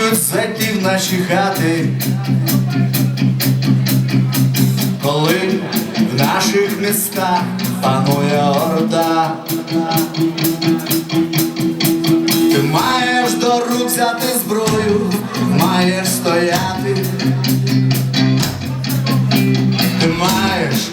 хочуть зайти в наші хати, коли в наших містах панує орда. Ти маєш до рук взяти зброю, маєш стояти. Ти маєш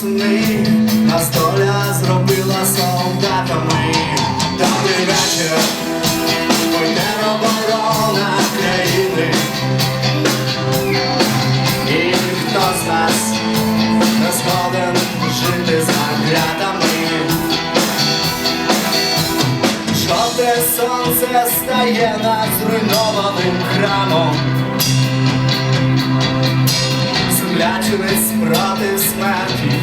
твої сини, нас доля зробила солдатами. Добрий вечір, ми тероборона країни. І хто з нас не згоден жити за клятами. Жовте сонце стає над зруйнованим храмом. Земля чинить проти смерті,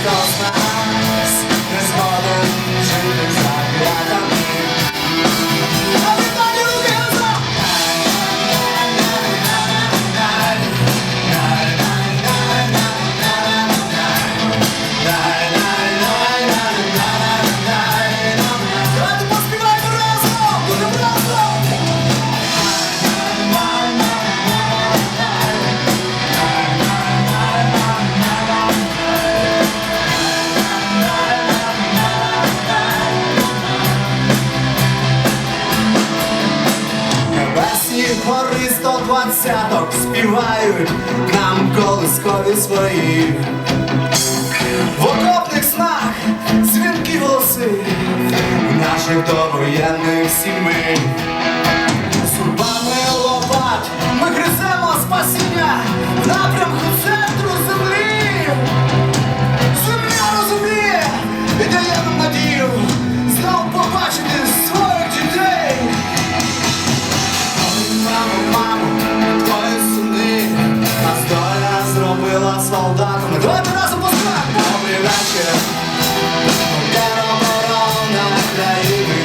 І ніхто Гори сто двадцяток співають нам колискові свої. В окопних снах дзвінки голоси наших довоєнних сімей. Baby